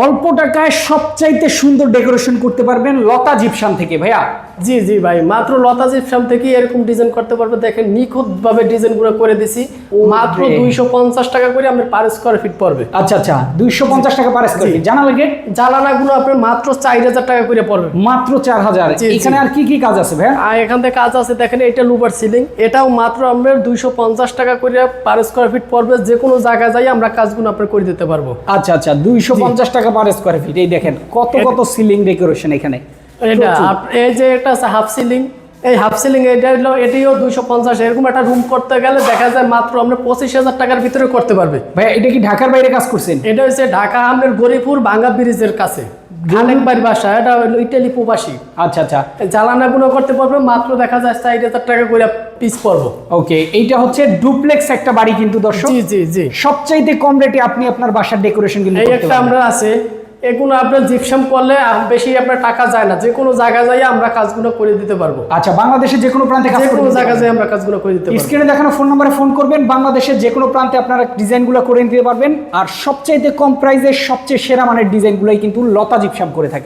অল্প টাকায় সবচাইতে সুন্দর ডেকোরেশন করতে পারবেন লতা জিপসাম থেকে ভাইয়া। জি জি ভাই। মাত্র লতা জিপসাম থেকে এরকম ডিজাইন করতে পারবে। দেখেন নিখুঁত ভাবে ডিজাইনগুলো করে দিছি মাত্র দুইশো পঞ্চাশ টাকা করে আপনার পার স্কোয়ার ফিট পড়বে। আচ্ছা আচ্ছা দুইশো পঞ্চাশ টাকা পার স্কোয়ার ফিট জানা লাগে জ্বালানা গুলো আপনার মাত্র চার হাজার টাকা করে পড়বে। মাত্র চার হাজার। এখানে আর কি কি কাজ আছে ভাইয়া? আর এখান থেকে কাজ আছে দেখেন এটা লুবার সিলিং এটাও মাত্র আপনার দুইশো পঞ্চাশ টাকা করে পার স্কোয়ার ফিট পড়বে। যে কোনো জায়গায় যাই আমরা কাজগুলো আপনার করে দিতে পারব। আচ্ছা আচ্ছা দুইশো পঞ্চাশ টাকা পার স্কোয়ার ফিট এই দেখেন কত কত সিলিং ডেকোরেশন এখানে। এটা এই যে একটা হাফ সিলিং এই হাফ সিলিং এটা হলো এটিও দুইশো পঞ্চাশ এরকম একটা রুম করতে গেলে দেখা যায় মাত্র আমরা পঁচিশ হাজার টাকার ভিতরে করতে পারবে। ভাই এটা কি ঢাকার বাইরে কাজ করছেন? এটা হচ্ছে ঢাকা আমাদের গরিপুর ভাঙ্গা ব্রিজের কাছে। আলেকবাড়ি বাসা এটা হলো ইটালি প্রবাসী। আচ্ছা আচ্ছা। জ্বালানা গুলো করতে পারবে মাত্র দেখা যায় চার হাজার টাকা করে পিস পড়ব। ওকে এইটা হচ্ছে ডুপ্লেক্স একটা বাড়ি কিন্তু দর্শক। জি জি জি। সবচাইতে কম রেটে আপনি আপনার বাসার ডেকোরেশন কিন্তু এই একটা আমরা আছে এগুলো আপনার জিপসাম করলে বেশি আপনার টাকা যায় না। যে কোনো জায়গায় যাই আমরা কাজগুলো করে দিতে পারব। আচ্ছা বাংলাদেশের যে কোনো প্রান্তে যে কোনো জায়গায় যাই আমরা কাজগুলো করে দিতে পারব। স্ক্রিনে দেখানো ফোন নম্বরে ফোন করবেন। বাংলাদেশের যে কোনো প্রান্তে আপনারা ডিজাইনগুলো করে নিতে পারবেন। আর সবচাইতে কম প্রাইসে সবচেয়ে সেরা মানের ডিজাইনগুলোই কিন্তু লতা জিপসাম করে থাকেন।